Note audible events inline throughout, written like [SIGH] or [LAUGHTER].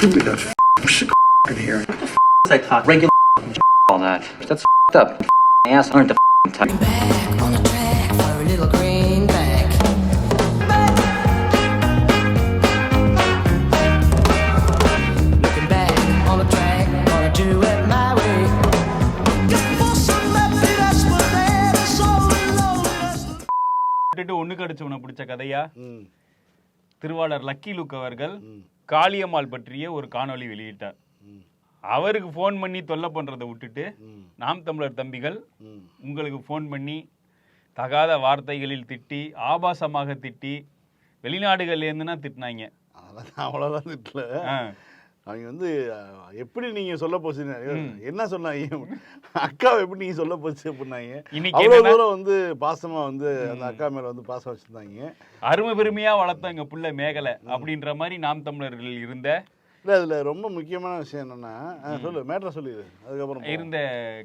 could be that f***ing sick in here. I talk regular all that. That's up. Ass aren't the type. back on the track for a little greenback. Looking back on the track, gonna do it my way. விட்டுட்டு ஒண்ணு கடிச்சவனை பிடிச்ச கதையா ம் திருவாளர் lucky look அவர்கள் ம். காளியம்மாள் பற்றிய ஒரு காணொளி வெளியிட்டார். அவருக்கு ஃபோன் பண்ணி தொல்லை பண்றதை விட்டுட்டு. நாம் தமிழர் தம்பிகள் உங்களுக்கு ஃபோன் பண்ணி தகாத வார்த்தைகளில் திட்டி ஆபாசமாக திட்டி வெளிநாடுகள்ல இருந்துனா திட்டினாங்க. அதெல்லாம் அவ்வளோதான் திட்டல. அவங்க வந்து எப்படி நீங்க சொல்ல போச்சுன்னு என்ன சொன்னாங்க? அக்காவை எப்படி நீங்க சொல்ல போச்சு? அப்படின்னாங்க. அவ்வளவு தூரம் வந்து பாசமா வந்து அந்த அக்கா மேல வந்து பாசம் வச்சிருந்தாங்க. அருமை பெருமையா வளர்த்த எங்க புள்ள மேகலை. அப்படின்ற மாதிரி நாம் தமிழர்கள் இருந்த இல்ல அதுல ரொம்ப முக்கியமான விஷயம் என்னன்னா சொல்லு மேட்ரை சொல்லிடு அதுக்கப்புறம். இருந்த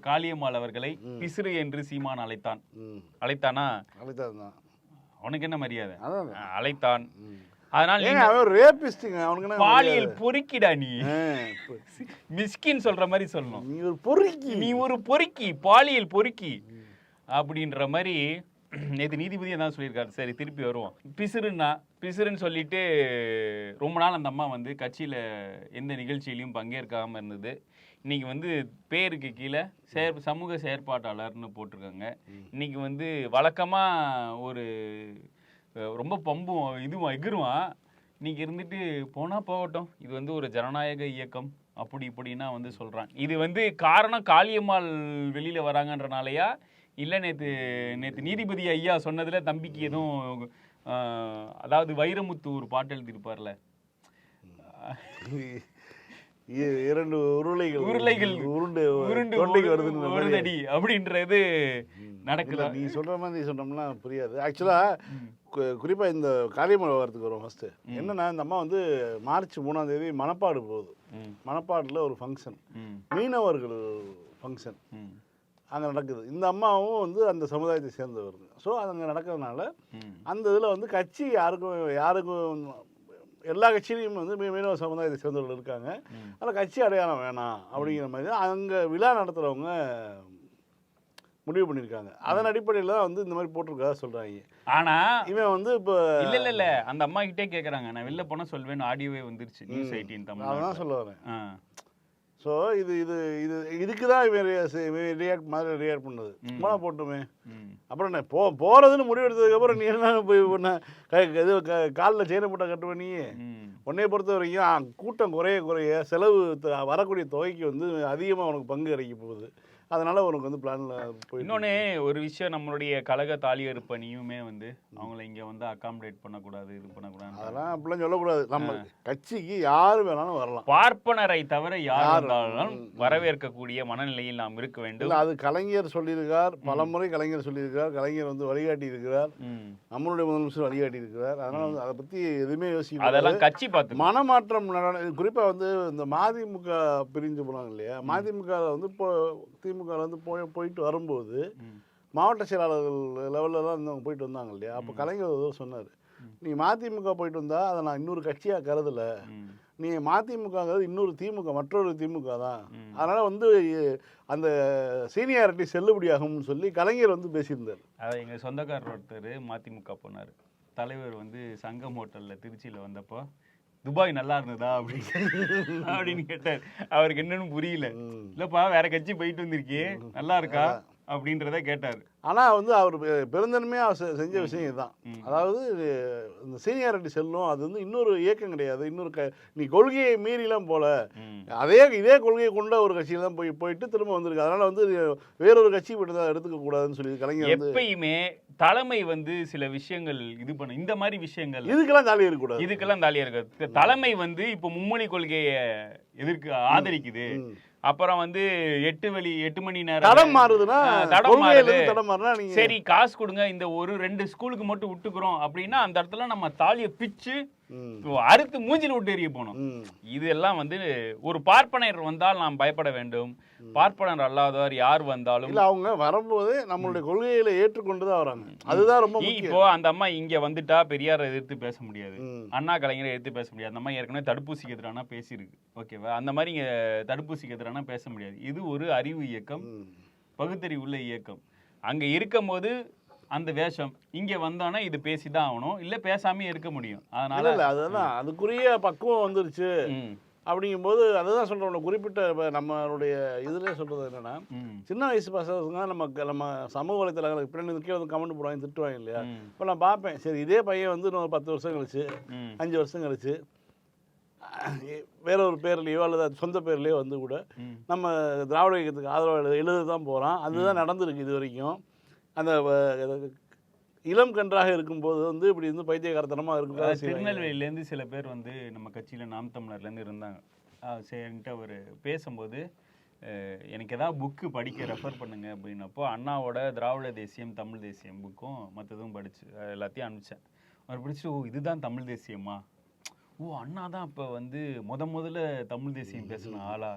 காளியம்மாள் அவர்களை பிசிறு என்று சீமான் அழைத்தான். அழைத்தானா அழைத்தான்? தான் அவனுக்கு என்ன மரியாதை? அழைத்தான். அதனால் ரேபிஸ்டுங்க அவனுக்கு பாலியல் பொறுக்கிடா நீ. மிஸ்கின் சொல்ற மாதிரி சொல்லணும். நீ ஒரு பொறுக்கி. நீ ஒரு பொறுக்கி பாலியல் பொறுக்கி அப்படின்ற மாதிரி நேற்று நீதிபதி தான் சொல்லியிருக்காரு? சரி திருப்பி வருவோம். பிசிறுன்னா பிசிறுன்னு சொல்லிட்டு ரொம்ப நாள் அந்த அம்மா வந்து கட்சியில் எந்த நிகழ்ச்சியிலையும் பங்கேற்காம இருந்தது. இன்னைக்கு வந்து பேருக்கு கீழே செயற் சமூக செயற்பாட்டாளர்னு போட்டிருக்காங்க. இன்னைக்கு வந்து வழக்கமாக ஒரு ரொம்ப பம்பும் இதுவும் எகிருவான். இன்னைக்கு இருந்துட்டு போனால் போகட்டும். இது வந்து ஒரு ஜனநாயக இயக்கம். அப்படி இப்படின்னா வந்து சொல்கிறான் இது வந்து காரணம் காளியம்மாள் வெளியில் வராங்கன்றனாலயா? இல்லை நேற்று நேற்று நீதிபதி ஐயா சொன்னதில் தம்பிக்கு எதுவும் அதாவது வைரமுத்து ஒரு பாட்டு எழுதியிருப்பார்ல. இரண்டு உருளைகள் உருளைகள் உருண்டு உருண்டு தொண்டைக்கு வருதுன்னு வருதடி அப்படின்றது நடக்குதா? நீ சொல்ற மாதிரி சொன்னோம்னா புரியாது. ஆக்சுவலா குறிப்பா இந்த காளியம்மன் விவகாரத்துக்கு வரும் ஃபர்ஸ்ட் என்னன்னா இந்த அம்மா வந்து மார்ச் மூணாம் தேதி மணப்பாடு போகுது. மணப்பாடுல ஒரு ஃபங்க்ஷன் மீனவர்கள் ஃபங்க்ஷன் அங்கே நடக்குது. இந்த அம்மாவும் வந்து அந்த சமுதாயத்தை சேர்ந்தவருங்க. ஸோ அது அங்கே நடக்கிறதுனால அந்த இதில் வந்து கட்சி யாருக்கும் யாருக்கும் எல்லா கட்சியிலையும் வந்து மீனவ சமுதாயத்தை சேர்ந்தவர்கள் இருக்காங்க. அதில் கட்சி அடையாளம் வேணாம் அப்படிங்கிற மாதிரி தான் அங்கே விழா நடத்துகிறவங்க முடிவு பண்ணியிருக்காங்க. அதன் அடிப்படையில் தான் வந்து இந்த மாதிரி போட்டிருக்கதா சொல்கிறாங்க ஆனா இவன் வந்து இப்போ இல்ல இல்ல இல்ல. அந்த அம்மா கிட்டே கேக்குறாங்க. நான் வெளில போனா சொல்வேன் ஆடியோவே வந்துருச்சு. நியூஸ் எயிட்டீன் அதான் தமிழ் சொல்ல வரேன். ஸோ இது இது இது இதுக்கு தான் இவன் ரியாக்ட் மாதிரி ரியாக்ட் பண்ணது. சும்மா போட்டுமே. அப்புறம் என்ன போ போகிறதுன்னு முடிவெடுத்ததுக்கப்புறம் நீ என்ன போய் பண்ண கை இது காலில் செயினை போட்டால் கட்டுவ நீ? உன்னைய பொறுத்த வரைக்கும் கூட்டம் குறைய குறைய செலவு வரக்கூடிய தொகைக்கு வந்து அதிகமாக உனக்கு பங்கு கிடைக்க போகுது. அதனால உனக்கு வந்து பிளான்ல போய் இன்னொன்னு ஒரு விஷயம் நம்மளுடைய கழக தாலியர் பணியுமே வந்து அவங்கள இங்க வந்து அகாமடேட் பண்ணக்கூடாது இது பண்ணக்கூடாது அதெல்லாம் அப்படிலாம் சொல்லக்கூடாது. நம்ம கட்சிக்கு யார் வேணாலும் வரலாம். பார்ப்பனரை தவிர யார். வரவேற்கக்கூடிய மனநிலையில் நாம் இருக்க வேண்டும். அது கலைஞர் சொல்லியிருக்கார். பலமுறை கலைஞர் சொல்லியிருக்கார். கலைஞர் வந்து வழிகாட்டி இருக்கிறார். நம்மளுடைய முதலமைச்சர் வழிகாட்டி இருக்கிறார் அதனால அதை பற்றி எதுவுமே யோசிக்க அதெல்லாம் கட்சி பார்த்து மனமாற்றம் நட- குறிப்பா வந்து இந்த மதிமுக பிரிஞ்சு போனாங்க இல்லையா? மதிமுக வந்து இப்போ திமுக வந்து போய் போயிட்டு வரும்போது. மாவட்ட செயலாளர்கள் லெவலில் தான் இருந்தவங்க போயிட்டு வந்தாங்க இல்லையா? அப்போ கலைஞர் சொன்னார் நீ மதிமுக போயிட்டு வந்தா அதை நான் இன்னொரு கட்சியா கருதல. நீ மதிமுகங்கிறது இன்னொரு திமுக மற்றொரு திமுக தான். அதனால வந்து அந்த சீனியாரிட்டி செல்லுபடியாகும்னு சொல்லி கலைஞர் வந்து பேசியிருந்தார். அதான் எங்க சொந்தக்காரர் ஒருத்தர் மதிமுக போனார். தலைவர் வந்து சங்கம் ஹோட்டல்ல திருச்சியில வந்தப்போ துபாய் நல்லா இருந்ததா அப்படின்னு அப்படின்னு கேட்டார். அவருக்கு என்னன்னு புரியல. இல்லப்பா வேற கட்சி போயிட்டு வந்திருக்கியே நல்லா இருக்கா? அப்படின்றத கேட்டார். ஆனா வந்து அவர் பெ- பெருந்தன்மையா செ- செஞ்ச விஷயம் இதுதான். அதாவது இந்த சீனியாரிட்டி செல்லும் அது வந்து இன்னொரு இயக்கம் கிடையாது. இன்னொரு க நீ கொள்கையை மீறிலாம் போல. அதே இதே கொள்கையை கொண்ட ஒரு கட்சியில தான் போய் போயிட்டு திரும்ப வந்திருக்கு. அதனால வந்து வேறொரு கட்சி போயிட்டு தான் எடுத்துக்க கூடாதுன்னு சொல்லி கலைஞர் எப்பயுமே தலைமை வந்து சில விஷயங்கள் இது பண்ண இந்த மாதிரி விஷயங்கள் இதுக்கெல்லாம் ஜாலியாக இருக்கக்கூடாது. இதுக்கெல்லாம் தாலியா இருக்கு தலைமை வந்து இப்ப மும்மொழி கொள்கையை எதிர்க்கு ஆதரிக்குது. அப்புறம் வந்து எட்டு வழி எட்டு மணி நேரம் தடம் மாறுதுன்னா தடம் மாறுது. தடம் மாறினா சரி காசு கொடுங்க. இந்த ஒரு ரெண்டு ஸ்கூலுக்கு மட்டும் விட்டுக்கிறோம் அப்படின்னா அந்த இடத்துல நம்ம தாலியை பிச்சு அறுத்து மூஞ்சில விட்டு எறிய போனோம். இதெல்லாம் வந்து ஒரு பார்ப்பனர் வந்தால் நாம் பயப்பட வேண்டும். பார்ப்பனர் அல்லாதவர் யார் வந்தாலும் இல்ல அவங்க வரும்போது நம்மளுடைய கொள்கைகளை ஏற்றுக்கொண்டு தான் வராங்க. அதுதான் ரொம்ப இப்போ அந்த அம்மா இங்க வந்துட்டா பெரியாரை எதிர்த்து பேச முடியாது. அண்ணா கலைஞரை எதிர்த்து பேச முடியாது. அந்த அம்மா ஏற்கனவே தடுப்பூசிக்கு எதிரான பேசியிருக்கு. ஓகேவா அந்த மாதிரி இங்க தடுப்பூசிக்கு எதிரான பேச முடியாது. இது ஒரு அறிவு இயக்கம். பகுத்தறிவுள்ள இயக்கம். அங்க இருக்கும்போது அந்த வேஷம் இங்க வந்தோன்னா இது பேசிதான் ஆகணும். இல்ல பேசாமயே இருக்க முடியும். அதனால அதுதான். அதுக்குரிய பக்குவம் வந்துருச்சு. அப்படிங்கும்போது அதுதான் சொல்றோம் குறிப்பிட்ட இப்ப நம்மளுடைய இதுல சொல்றது என்னன்னா சின்ன வயசு பசங்க நம்ம நம்ம சமூக வலைத்தளங்களுக்கு பின்னாடி கீழே வந்து கமெண்ட் போடுவாங்க திட்டுவாங்க இல்லையா? இப்போ நான் பார்ப்பேன் சரி இதே பையன் வந்து இன்னும் ஒரு பத்து வருஷம் கழிச்சு அஞ்சு வருஷம் கழிச்சு வேற ஒரு பேர்லயோ அல்லது சொந்த பேர்லயோ வந்து கூட. நம்ம திராவிட இயக்கத்துக்கு ஆதரவு எழுத தான் போகிறோம் அதுதான் நடந்திருக்கு இது வரைக்கும். அந்த இளம் கன்றாக இருக்கும்போது வந்து இப்படி வந்து பைத்தியகாரத்தனமாக இருக்கும் திருநெல்வேலியிலேருந்து சில பேர் வந்து நம்ம கட்சியில் நாம் தமிழர்லேருந்து இருந்தாங்க. சரின்ட்டு அவர் பேசும்போது எனக்கு ஏதாவது புக்கு படிக்க ரெஃபர் பண்ணுங்க அப்படின்னப்போ அண்ணாவோட திராவிட தேசியம் தமிழ் தேசியம் புக்கும் மற்றதும் படிச்சு எல்லாத்தையும் அனுப்பிச்சேன். அவர் படிச்சுட்டு ஓ இதுதான் தமிழ் தேசியமா? ஓ அண்ணா தான் இப்போ வந்து முத முதல்ல தமிழ் தேசியம் பேசின ஆளா?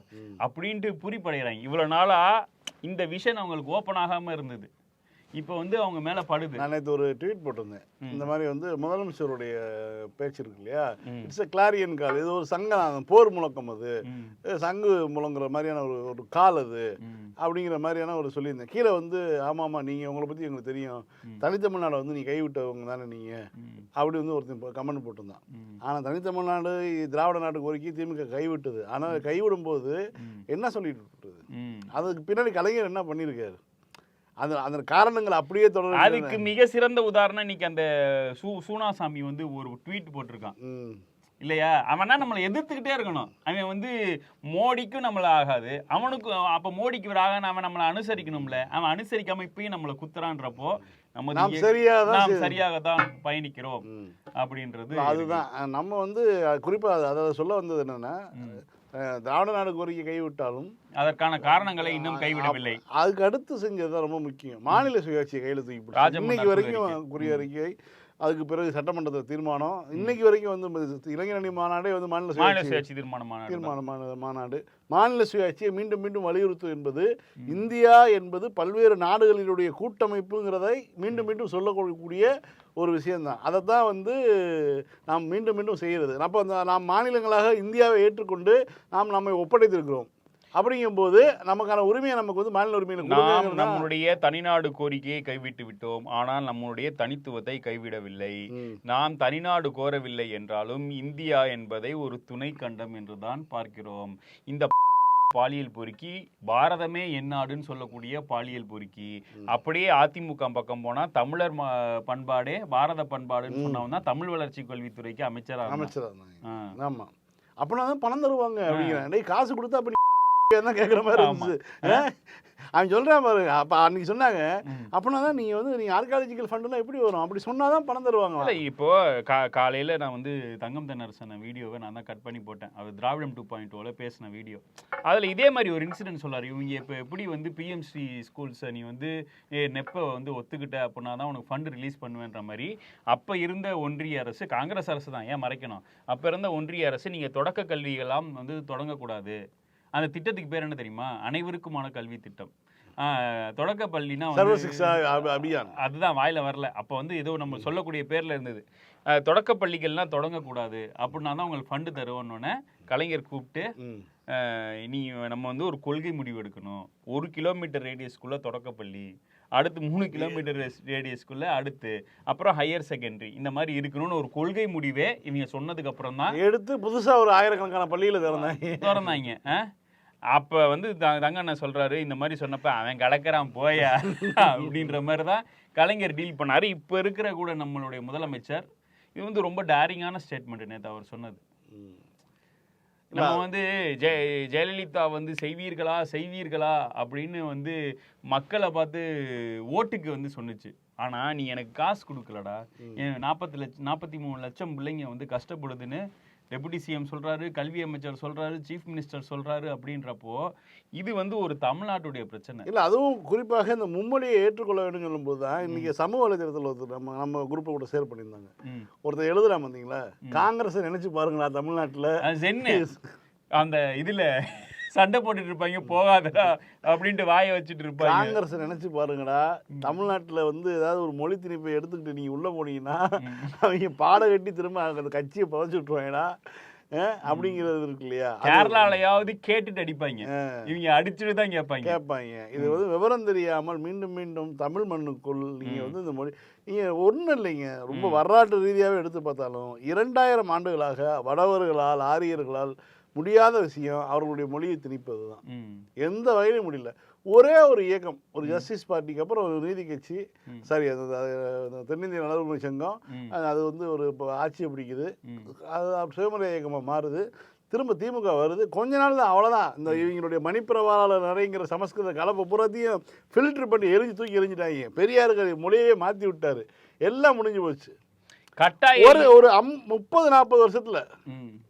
அப்படின்ட்டு புரிப்படைகிறாங்க. இவ்வளோ நாளா இந்த விஷயம் அவங்களுக்கு ஓப்பன் ஆகாமல் இருந்தது. இப்போ வந்து அவங்க மேலே படுது. நான் நேற்று ஒரு ட்வீட் போட்டிருந்தேன். இந்த மாதிரி வந்து முதலமைச்சருடைய பேச்சு இருக்கு இல்லையா. இட்ஸ் a கிளாரியன் கால் இது ஒரு சங்கம் போர் முழக்கம் அது. சங்கு முழங்குற மாதிரியான ஒரு ஒரு கால் அது. அப்படிங்கிற மாதிரியான ஒரு சொல்லியிருந்தேன். கீழே வந்து ஆமாம் ஆமாம் நீங்கள் உங்களை பற்றி எங்களுக்கு தெரியும். தனித்தமிழ்நாடை வந்து நீ கைவிட்டவங்க தானே நீங்கள் ம், அப்படி வந்து ஒருத்தன் கமெண்ட் போட்டிருந்தான். ம், ஆனால் தனித்தமிழ்நாடு திராவிட நாட்டு கோரிக்கை திமுக கைவிட்டது. ஆனால் கைவிடும் போது. என்ன சொல்லிட்டு. அதுக்கு பின்னாடி கலைஞர் என்ன பண்ணியிருக்காரு? அது அந்த காரணங்கள் அப்படியே தொடர் அதுக்கு மிக சிறந்த உதாரணம் இன்னைக்கு அந்த சூ சூனாசாமி வந்து ஒரு ட்வீட் போட்டிருக்கான். இல்லையா? அவனா நம்மளை எதிர்த்துக்கிட்டே இருக்கணும். அவன் வந்து மோடிக்கும் நம்மள ஆகாது. அவனுக்கும் அப்ப மோடிக்கு ஒரு ஆகான அவன் நம்மளை அனுசரிக்கணும்ல. அவன் அனுசரிக்காம இப்பயும் நம்மளை குத்துறான்றப்போ நம்ம நாம் சரியாக தான் பயணிக்கிறோம். அப்படின்றது அதுதான். நம்ம வந்து குறிப்பாக அதை சொல்ல வந்தது என்னன்னா திராவிட நாடு கோரிக்கை கைவிட்டாலும் அதற்கான காரணங்களை இன்னும் கைவிடவில்லை. அதுக்கு அடுத்து செஞ்சது தான் ரொம்ப முக்கியம். மாநில சுயாட்சியை கையில் தூக்கி இன்னைக்கு வரைக்கும் அறிக்கை. குறி அறிக்கை அதுக்கு பிறகு சட்டமன்றத்தில் தீர்மானம். இன்னைக்கு வரைக்கும் வந்து இளைஞரணி மாநாடே வந்து மாநில சுயாட்சி தீர்மானமான தீர்மானமான மாநாடு. மாநில சுயாட்சியை மீண்டும் மீண்டும் வலியுறுத்தும் என்பது இந்தியா என்பது பல்வேறு நாடுகளினுடைய கூட்டமைப்புங்கிறதை மீண்டும் மீண்டும் சொல்லக்கூடிய ஒரு விஷயம்தான். அதை தான் வந்து நாம் மீண்டும் மீண்டும் செய்கிறது. அப்போ அந்த நாம் மாநிலங்களாக இந்தியாவை ஏற்றுக்கொண்டு நாம் நம்மை ஒப்படைத்திருக்கிறோம். அப்படிங்கும்போது நமக்கான உரிமையை நமக்கு வந்து மாநில உரிமையில நாம் தான். நம்முடைய தனிநாடு கோரிக்கையை கைவிட்டு விட்டோம். ஆனால் நம்முடைய தனித்துவத்தை கைவிடவில்லை. நாம் தனிநாடு கோரவில்லை என்றாலும் இந்தியா என்பதை ஒரு துணை கண்டம் என்றுதான் பார்க்கிறோம். இந்த பாலியல் பொறுக்கி பாரதமே எந்நாடுன்னு சொல்லக்கூடிய பாலியல் பொறுக்கி. அப்படியே அதிமுக பக்கம் போனா தமிழர் பண்பாடே பாரத பண்பாடுன்னு சொன்னவன் தான் தமிழ் வளர்ச்சி கல்வித்துறைக்கு. அமைச்சராக ஆ. ஆமா. அப்படின்னா பணம் தருவாங்க அப்படிங்கிறேன் டேய் காசு கொடுத்தா அப்ப நீ தான் கேட்குற மாதிரி. இருந்துச்சு? அவன் சொல்றான் பாரு அப்ப அன்னைக்கு சொன்னாங்க. அப்படின்னா தான் நீங்க வந்து நீங்க ஆர்காலஜிக்கல் ஃபண்ட்லாம் எப்படி வரும்? அப்படி சொன்னாதான் பணம் தருவாங்க. இல்ல இப்போ கா காலையில நான் வந்து தங்கம் தென்னரசன வீடியோவை நான் தான் கட் பண்ணி போட்டேன். அவர் திராவிடம் டூ பாயிண்ட் ஓல பேசின வீடியோ. அதுல இதே மாதிரி ஒரு இன்சிடென்ட் சொல்லாரு. இவங்க இப்போ எப்படி வந்து பிஎம்சி ஸ்கூல்ஸை நீ வந்து ஏ நெப்பை வந்து ஒத்துக்கிட்ட அப்படின்னா தான் உனக்கு ஃபண்ட் ரிலீஸ் பண்ணுவேன்ற மாதிரி அப்ப இருந்த ஒன்றிய அரசு காங்கிரஸ் அரசு தான் ஏன் மறைக்கணும்? அப்ப இருந்த ஒன்றிய அரசு நீங்க தொடக்க கல்வியெல்லாம் வந்து தொடங்கக்கூடாது. அந்த திட்டத்துக்கு பேர் என்ன தெரியுமா? அனைவருக்குமான கல்வி திட்டம். தொடக்க பள்ளினா அதுதான் வாயில வரல. அப்போ வந்து ஏதோ நம்ம சொல்லக்கூடிய பேர்ல இருந்தது. தொடக்க பள்ளிகள்லாம் தொடங்கக்கூடாது அப்படின்னா தான் உங்களுக்கு ஃபண்டு தருவோன்னொன்னே கலைஞர் கூப்பிட்டு இனி நம்ம வந்து ஒரு கொள்கை முடிவு எடுக்கணும். ஒரு கிலோமீட்டர் ரேடியஸ்க்குள்ள தொடக்கப்பள்ளி அடுத்து மூணு கிலோமீட்டர் ரேடியஸ்க்குள்ள அடுத்து அப்புறம் ஹையர் செகண்டரி இந்த மாதிரி இருக்கணும்னு ஒரு கொள்கை முடிவே இவங்க சொன்னதுக்கு அப்புறம் தான் எடுத்து புதுசா ஒரு ஆயிரக்கணக்கான பள்ளியில திறந்தாங்க. திறந்தாங்க. ஆ? அப்ப வந்து த- தங்கண்ணன் சொல்றாரு இந்த மாதிரி சொன்னப்ப அவன் கலக்கிறான் போயா அப்படின்ற மாதிரி தான் கலைஞர் டீல் பண்ணாரு. இப்ப இருக்கிற கூட நம்மளுடைய முதலமைச்சர் இது வந்து ரொம்ப டேரிங்கான ஸ்டேட்மெண்ட் நேத்து அவர் சொன்னது. நம்ம வந்து ஜெய ஜெயலலிதா வந்து செய்வீர்களா செய்வீர்களா அப்படின்னு வந்து மக்களை பார்த்து ஓட்டுக்கு வந்து சொன்னுச்சு. ஆனா நீ எனக்கு காசு கொடுக்கலடா. என் நாற்பத்தி லட்சம் நாற்பத்தி மூணு லட்சம் பிள்ளைங்க வந்து கஷ்டப்படுதுன்னு டெபுட்டி சிஎம் சொல்றாரு கல்வி அமைச்சர் சொல்றாரு சீஃப் மினிஸ்டர் சொல்றாரு அப்படின்றப்போ இது வந்து ஒரு தமிழ்நாட்டுடைய பிரச்சனை. இல்லை அதுவும் குறிப்பாக இந்த மும்மொழியை ஏற்றுக்கொள்ள வேண்டும் சொல்லும்போது தான் இன்னைக்கு சமூக வலைதளத்தில் ஒருத்தர் நம்ம நம்ம குரூப்பை கூட ஷேர் பண்ணியிருந்தாங்க. ஒருத்தர் எழுதுறான் பார்த்தீங்களா காங்கிரஸை நினைச்சு பாருங்களா தமிழ்நாட்டில். ஜென்னு அந்த இதுல சண்டை போட்டுட்டு இருப்பாங்க போகாதடா அப்படின்ட்டு வாயை வச்சுட்டு இருப்பாங்க. காங்கிரஸை நினைச்சு பாருங்கடா தமிழ்நாட்டுல வந்து ஏதாவது ஒரு மொழி திணிப்பை எடுத்துக்கிட்டு நீங்க உள்ள போனீங்கன்னா அவங்க பாட கட்டி திரும்ப அந்த கட்சியை புதைச்சு விட்டுருவாங்கடா. அஹ், அப்படிங்கிறது இருக்கு இல்லையா? கேரளாலயாவது கேட்டுட்டு அடிப்பாங்க. இவங்க அடிச்சுட்டு தான் கேட்பாங்க. கேட்பாங்க. இது வந்து விவரம் தெரியாமல் மீண்டும் மீண்டும் தமிழ் மண்ணுக்குள் நீங்க வந்து இந்த மொழி நீங்க ஒன்றும் இல்லைங்க. ரொம்ப வரலாற்று ரீதியாகவே எடுத்து பார்த்தாலும் இரண்டாயிரம் ஆண்டுகளாக வடவர்களால் ஆரியர்களால் முடியாத விஷயம் அவர்களுடைய மொழியை திணிப்பது தான். எந்த வகையிலும் முடியல. ஒரே ஒரு இயக்கம் ஒரு ஜஸ்டிஸ் பார்ட்டிக்கு அப்புறம் ஒரு நீதி கட்சி. சாரி அது தென்னிந்திய நலவுரிமை சங்கம். அது வந்து ஒரு இப்போ ஆட்சியை பிடிக்குது. அது சுயமரியாதை இயக்கமாக மாறுது. திரும்ப திமுக வருது. கொஞ்ச நாள் தான் அவ்வளோதான் இந்த இவங்களுடைய மணிப்பிரவாளர் நிறைங்கிற சமஸ்கிருத கலப்பை பூராத்தையும் ஃபில்டர் பண்ணி எரிஞ்சு தூக்கி எரிஞ்சிட்டாங்க. பெரியாருக்கு மொழியவே மாற்றி விட்டாரு. எல்லாம் முடிஞ்சு போச்சு. கட்டாய ஒரு ஒரு அம் முப்பது நாற்பது வருஷத்துல.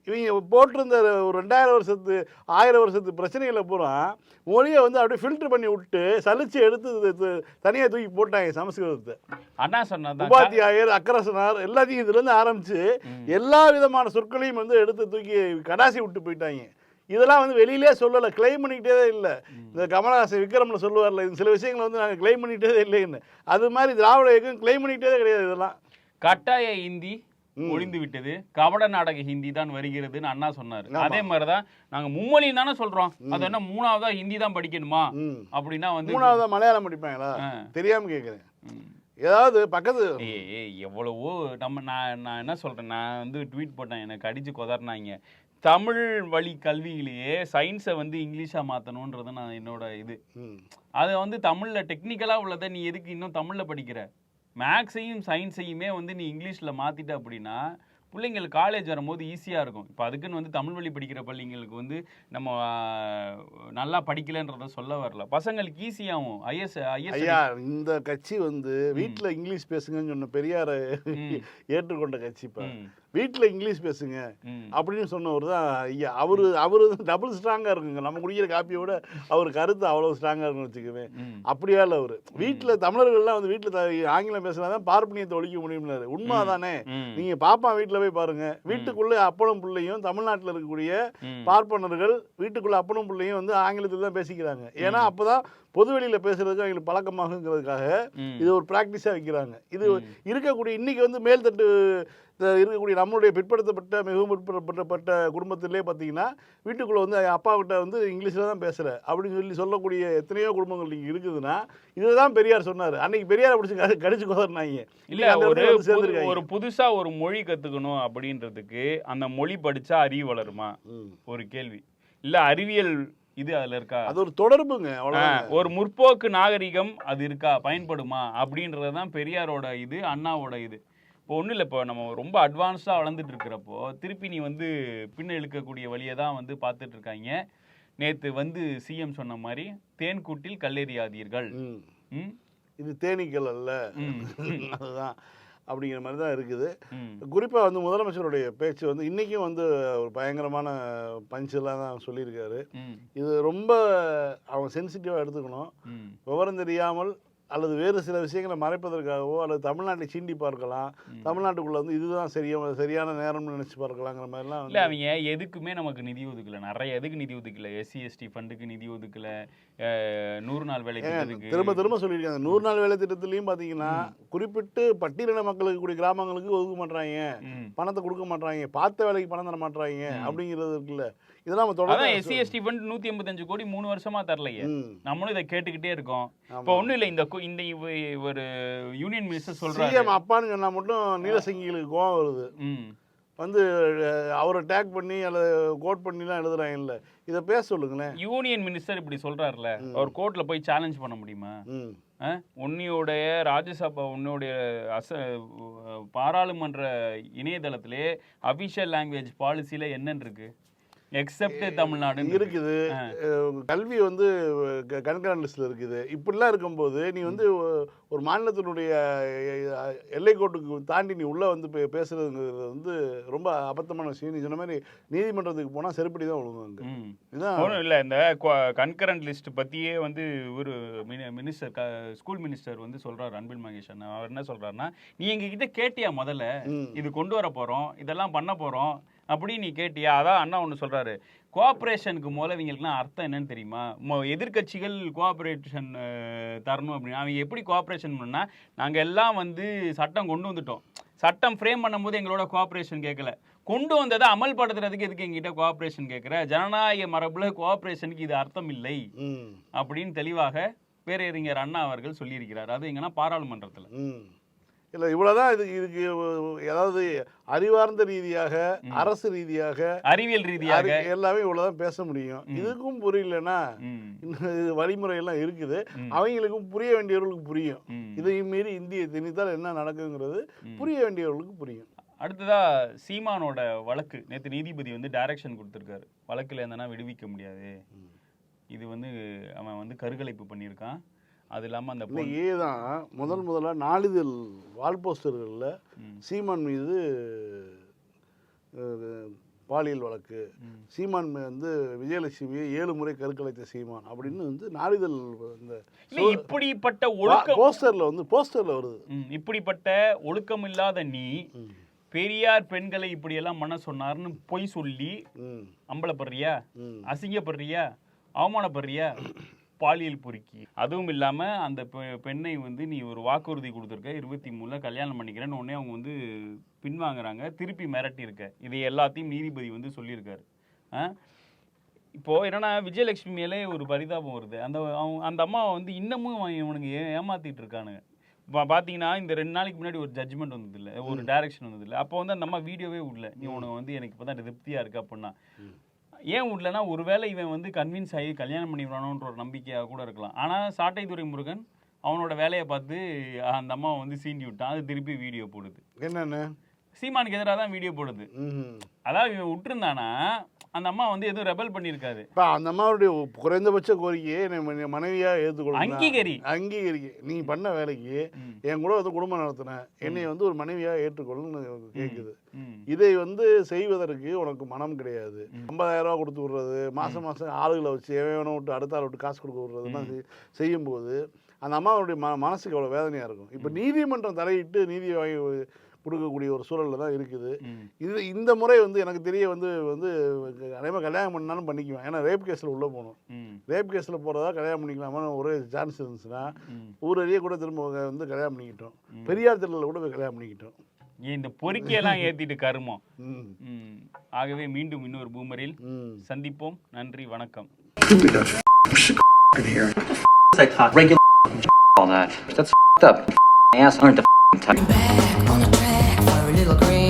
இவங்க போட்டிருந்த ஒரு ரெண்டாயிரம் வருஷத்து ஆயிரம் வருஷத்து பிரச்சனைகளை பூரா மொழியை வந்து அப்படியே ஃபில்டர் பண்ணி விட்டு சலிச்சு எடுத்து தனியாக தூக்கி போட்டாங்க சமஸ்கிருதத்தை. அண்ணா சொன்னதான் உபாத்தியாயர் அக்கரசனார் எல்லாத்தையும் இதுலேருந்து ஆரம்பிச்சு எல்லா விதமான சொற்களையும் வந்து எடுத்து தூக்கி கடாசி விட்டு போயிட்டாங்க. இதெல்லாம் வந்து வெளியிலே சொல்லலை கிளைம் பண்ணிக்கிட்டே இல்லை. இந்த கமலஹாசன் விக்ரமில் சொல்லுவார்ல இந்த சில விஷயங்களை வந்து நாங்கள் கிளைம் பண்ணிக்கிட்டே இல்லைன்னு. அது மாதிரி திராவிட இயக்கம் கிளைம் பண்ணிக்கிட்டே கிடையாது இதெல்லாம். கட்டாய ஹிந்தி ம். ஒளிந்து விட்டது. கபட நாடக ஹிந்தி தான் வருகிறதுன்னு அண்ணா சொன்னாரு. அதே மாதிரிதான் நாங்க மும்மொழி தானே சொல்றோம். அது என்ன மூணாவதா ஹிந்தி தான் படிக்கணுமா? அப்படின்னா வந்து மூணாவதா மலையாளம் படிப்பாங்களா? ஆ. தெரியாமல் கேட்குறேன் ம். ஏதாவது பக்கத்து எவ்வளவோ நம்ம நான் நான் என்ன சொல்றேன் நான் வந்து ட்வீட் போட்டேன் எனக்கு அடிச்சு கொதறினாங்க. தமிழ் வழி கல்வியிலேயே சயின்ஸை வந்து இங்கிலீஷா மாத்தணும்ன்றது நான் என்னோட இது. அதை வந்து தமிழ்ல டெக்னிக்கலா உள்ளதை நீ எதுக்கு இன்னும் தமிழ்ல படிக்கிற? மேக்ஸையும் சயின்ஸையுமே வந்து நீ இங்கிலீஷ்ல மாத்திட்ட அப்படின்னா பிள்ளைங்களுக்கு காலேஜ் வரும்போது ஈஸியாக இருக்கும். இப்போ அதுக்குன்னு வந்து தமிழ் வழி படிக்கிற பிள்ளைங்களுக்கு வந்து நம்ம நல்லா படிக்கலன்றத சொல்ல வரல. பசங்களுக்கு ஈஸியாகும் ஐஎஸ் ஐஎஸ் ஐயா இந்த கட்சி வந்து வீட்டில் இங்கிலீஷ் பேசுங்கன்னு சொன்ன பெரியாரை. ஏற்றுக்கொண்ட கட்சி இப்போ. வீட்டில் இங்கிலீஷ் பேசுங்க. அப்படின்னு சொன்னவர் தான் ஐயா. அவரு அவரு டபுள் ஸ்ட்ராங்காக இருக்குங்க. நம்ம குடிக்கிற காப்பியை விட அவர் கருத்து அவ்வளோ ஸ்ட்ராங்காக இருக்குன்னு வச்சுக்குவேன். அப்படியா இல்லை அவர். வீட்டில் தமிழர்கள்லாம் வந்து வீட்டில் ஆங்கிலம் பேசினா தான் பார்ப்பனியத்தை ஒழிக்க முடியும்னாரு. உண்மை தானே. ம். நீங்க பாப்பா வீட்டில் போய் பாருங்க. வீட்டுக்குள்ள அப்பனும் பிள்ளையும் தமிழ்நாட்டில் இருக்கக்கூடிய. பார்ப்பனர்கள் வீட்டுக்குள்ள அப்பனும் பிள்ளையும் வந்து ஆங்கிலத்தில் தான் பேசிக்கிறாங்க. ஏன்னா அப்பதான் பொது வெளியில பேசுறதுக்கு அவங்களுக்கு பழக்கமாகுங்கிறதுக்காக. இது ஒரு ப்ராக்டிஸாக வைக்கிறாங்க. இது இருக்கக்கூடிய இன்னைக்கு வந்து மேல்தட்டு இருக்கக்கூடிய நம்மளுடைய பிற்படுத்தப்பட்ட மிகவும் பிற்படுத்தப்பட்ட குடும்பத்திலே பார்த்தீங்கன்னா வீட்டுக்குள்ளே வந்து அப்பா கிட்ட வந்து இங்கிலீஷில் தான் பேசுகிற அப்படின்னு சொல்லி சொல்லக்கூடிய எத்தனையோ குடும்பங்கள் இங்கே இருக்குதுன்னா இதுதான் பெரியார் சொன்னார். அன்னைக்கு பெரியாரை பிடிச்சி கடி- கடிச்சு கோதறினாங்க. இல்ல ஒரு. ஒரு புதுசா ஒரு மொழி கத்துக்கணும் அப்படின்றதுக்கு அந்த மொழி படிச்சா அறிவு வளருமா. ஒரு கேள்வி. இல்ல அறிவியல் இது அதுல இருக்கா? அது ஒரு தொடர்புங்க ஒரு முற்போக்கு நாகரிகம் அது இருக்கா? பயன்படுமா? அப்படின்றது தான் பெரியாரோட இது அண்ணாவோட இது. இப்போ ஒன்றும் இல்லை இப்போ நம்ம ரொம்ப அட்வான்ஸ்டாக வளர்ந்துட்டு இருக்கிறப்போ திருப்பி நீ வந்து பின்ன இழுக்கக்கூடிய வழியை தான் வந்து பார்த்துட்டு இருக்காங்க. நேற்று வந்து சிஎம் சொன்ன மாதிரி தேன்கூட்டில் கல்லெறியாதீர்கள். இது தேனீக்கள் அல்ல. [LAUGHS] அதுதான். அப்படிங்கிற மாதிரி தான் இருக்குது. குறிப்பாக வந்து முதலமைச்சருடைய பேச்சு வந்து இன்றைக்கும் வந்து ஒரு பயங்கரமான பஞ்செல்லாம் தான் சொல்லியிருக்காரு. இது ரொம்ப அவங்க சென்சிட்டிவாக எடுத்துக்கணும். விவரம் தெரியாமல் அல்லது வேறு சில விஷயங்களை மறைப்பதற்காகவோ அல்லது தமிழ்நாட்டை சீண்டி பார்க்கலாம். தமிழ்நாட்டுக்குள்ள வந்து இதுதான் சரியான சரியான நேரம்னு நினைச்சு பார்க்கலாங்கிற மாதிரிலாம் இல்ல வந்து அவங்க எதுக்குமே நமக்கு நிதி ஒதுக்கல. நிறைய எதுக்கு நிதி ஒதுக்கல? எஸ்சி எஸ்டி ஃபண்டுக்கு நிதி ஒதுக்கல. நூறு நாள் வேலை திட்டத்துக்கு. திரும்ப திரும்ப சொல்லியிருக்காங்க. நூறு நாள் வேலை திட்டத்துலையும் பார்த்தீங்கன்னா குறிப்பிட்டு பட்டியலின மக்களுக்கு கூடிய கிராமங்களுக்கு ஒதுக்க மாட்றாங்க. ம். பணத்தை கொடுக்க மாட்றாங்க. பார்த்த வேலைக்கு பணம் தர மாட்றாங்க. அப்படிங்கிறது இருக்குல்ல. இதெல்லாம் நம்ம தொடர்ந்து எஸ்சி எஸ்டி ஃபண்ட் நூத்தி எண்பத்தஞ்சு கோடி மூணு வருஷமா தரலையே. நம்மளும் இதை கேட்டுக்கிட்டே இருக்கோம். இப்போ ஒண்ணும் இல்ல இந்த இந்த ஒரு யூனியன் மினிஸ்டர் சொல்றாரு. அப்பான்னு சொன்னா மட்டும் நீலசங்கிகளுக்கு கோவம் வருது. வந்து அவரை டேக் பண்ணி அல்லது கோட் பண்ணிலாம் எழுதுறாங்கல்ல இதை பேச சொல்லுங்களேன். யூனியன் மினிஸ்டர் இப்படி சொல்றாருல அவர் கோர்ட்ல போய் சேலஞ்ச் பண்ண முடியுமா? உன்னையோடைய ராஜ்யசபா உன்னுடைய அச பாராளுமன்ற இணையதளத்திலே அபிஷியல் லாங்குவேஜ் பாலிசியில என்னன்னு இருக்கு? எக்ஸப்ட் தமிழ்நாடு இருக்குது. கல்வி வந்து கண்கார்ட் லிஸ்ட்ல இருக்குது. இப்படிலாம் இருக்கும்போது நீ வந்து ஒரு மாநிலத்தினுடைய எல்லைக்கோட்டுக்கு தாண்டி நீ உள்ளே வந்து பே பேசுறதுங்கிறது வந்து ரொம்ப அபத்தமான விஷயம். நீ சொன்ன மாதிரி நீதிமன்றத்துக்கு போனால் செருப்படி தான் விழுவாங்க இதுதான் ஒன்றும் இல்லை. இந்த கன்கரண்ட் லிஸ்ட் பற்றியே வந்து ஒரு மினிஸ்டர் க ஸ்கூல் மினிஸ்டர் வந்து சொல்றாரு அன்பில் மகேஷ் அவர் என்ன சொல்றாருன்னா நீ எங்ககிட்ட கேட்டியா முதல்ல. இது கொண்டு வர போறோம். இதெல்லாம் பண்ண போறோம். அப்படி நீ கேட்டியா? அதான் அண்ணா ஒன்று சொல்றாரு. கோஆப்ரேஷனுக்கு மூலம் இவங்களுக்குலாம் அர்த்தம் என்னன்னு தெரியுமா? எதிர்க்கட்சிகள் கோஆப்ரேஷன் தரணும் அப்படின்னு அவங்க எப்படி கோஆப்ரேஷன் பண்ணா நாங்கள் எல்லாம் வந்து சட்டம் கொண்டு வந்துட்டோம். சட்டம் ஃப்ரேம் பண்ணும்போது எங்களோட கோஆப்ரேஷன் கேட்கல. கொண்டு வந்ததை அமல்படுத்துறதுக்கு எதுக்கு எங்கிட்ட கோஆப்ரேஷன் கேட்குற? ஜனநாயக மரபுல கோஆப்ரேஷனுக்கு இது அர்த்தம் இல்லை அப்படின்னு தெளிவாக பேரறிஞர் அண்ணா அவர்கள் சொல்லியிருக்கிறார். அது எங்கன்னா பாராளுமன்றத்தில். இல்லை இவ்வளோதான் இது இதுக்கு ஏதாவது அறிவார்ந்த ரீதியாக அரசு ரீதியாக அறிவியல் ரீதியாக. எல்லாமே இவ்வளோதான் பேச முடியும். இதுக்கும் புரியலன்னா இது வழிமுறையெல்லாம் இருக்குது. அவங்களுக்கும் புரிய வேண்டியவர்களுக்கு புரியும். இதையும் மீறி இந்திய திணித்தால் என்ன நடக்குங்கிறது புரிய வேண்டியவர்களுக்கு புரியும். அடுத்ததா சீமானோட வழக்கு. நேற்று நீதிபதி வந்து டைரக்ஷன் கொடுத்துருக்காரு. வழக்கில் இருந்தனா விடுவிக்க முடியாது. இது வந்து அவன் வந்து கருகலைப்பு பண்ணியிருக்கான். அது இல்லாமல் அந்த இன்னைக்கு தான் முதல் முதல்ல நாளிதழ் வால் போஸ்டர்களில். சீமான் மீது பாலியல் வழக்கு. சீமான் வந்து விஜயலட்சுமியை ஏழு முறை கருக்கலைத்த சீமான் அப்படின்னு வந்து நாளிதழ் இந்த இப்படிப்பட்ட ஒழுக்கம் போஸ்டரில் வந்து போஸ்டரில் வருது. இப்படிப்பட்ட ஒழுக்கம் இல்லாத நீ பெரியார் பெண்களை இப்படியெல்லாம் பண்ண சொன்னார்னு பொய் சொல்லி அம்பலப்படுறியா? அசிங்கப்படுறியா? அவமானப்படுறியா? பாலியல் பொறுக்கி. அதுவும் இல்லாம அந்த பெண்ணை வந்து நீ ஒரு வாக்குறுதி கொடுத்துருக்க இருபத்தி மூணுல கல்யாணம் பண்ணிக்கிறேன்னு உடனே அவங்க வந்து பின்வாங்குறாங்க திருப்பி மிரட்டி இருக்க இதை எல்லாத்தையும் நீதிபதி வந்து சொல்லியிருக்காரு. ஆ? இப்போ என்னன்னா விஜயலட்சுமி மேலே ஒரு பரிதாபம் வருது. அந்த அவங்க அந்த அம்மா வந்து இன்னமும் இவனுங்க ஏமாத்திட்டு இருக்கானுங்க. இப்போ பார்த்தீங்கன்னா இந்த ரெண்டு நாளைக்கு முன்னாடி ஒரு ஜட்ஜ்மெண்ட் வந்தது இல்லை ஒரு டைரக்ஷன் வந்தது இல்லை அப்போ வந்து அந்த அம்மா வீடியோவே விடல நீ உனக்கு வந்து எனக்கு இப்போ தான் திருப்தியாக இருக்கு அப்படின்னா. ஏன் விடலன்னா ஒருவேளை இவன் வந்து கன்வின்ஸ் ஆகி கல்யாணம் பண்ணிடுவானோன்ற ஒரு நம்பிக்கையாக கூட இருக்கலாம். ஆனால் சாட்டைத்துறை முருகன் அவனோட வேலையை பார்த்து அந்த அம்மாவை வந்து சீண்டி விட்டான். அது திருப்பி வீடியோ போடுது. என்னென்ன சீமானுக்கு எதிராக தான் வீடியோ போடுது. அதாவது இவன் விட்டுருந்தானா அந்த அம்மா வந்து எதுவும் ரெபல் பண்ணியிருக்காது. இப்போ அந்த அம்மாவுடைய குறைந்தபட்ச கோரிக்கையை என்னை மன- மனைவியா ஏற்றுக்கொள்ள அங்கீகரி. அங்கீகரிக்க. நீ பண்ண வேலைக்கு என் கூட வந்து குடும்பம் நடத்தின என்னை வந்து ஒரு மனைவியா ஏற்றுக்கொள்ளுன்னு கேட்குது இதை வந்து செய்வதற்கு உனக்கு மனம் கிடையாது. ஐம்பதாயிரம் ரூபா கொடுத்து விடுறது மாசம் மாசம் ஆளுகளை வச்சு எவன் விட்டு அடுத்த ஆளை விட்டு காசு கொடுக்க விடுறதுலாம் செய்- செய்யும்போது அந்த அம்மாவுடைய ம மனசுக்கு அவ்வளோ வேதனையாக இருக்கும். இப்போ நீதிமன்றம் தலையிட்டு நீதி கொடுக்கக்கூடிய ஒரு சூழலில் தான் இருக்குது. இது இந்த முறை வந்து எனக்கு தெரிய வந்து வந்து அதேமாதிரி கல்யாணம் பண்ணாலும் பண்ணிக்குவேன். ஏன்னா ரேப் கேஸில் உள்ளே போகணும். ம். ரேப் கேஸில் போகிறதா கல்யாணம் பண்ணிக்கலாமான்னு ஒரே சான்ஸ் இருந்துச்சுன்னா ஊரடியே கூட திரும்ப வந்து கல்யாணம் பண்ணிக்கிட்டோம். பெரியார் திடலில் கூட போய் கல்யாணம் பண்ணிக்கிட்டோம். இந்த பொறுக்கியெல்லாம் ஏத்திட்டு கருமம். ஆகவே மீண்டும் இன்னொரு பூமரில் சந்திப்போம். நன்றி வணக்கம். All [LAUGHS] that. That's [LAUGHS] up. Ass aren't the time. Back on the track for a little green.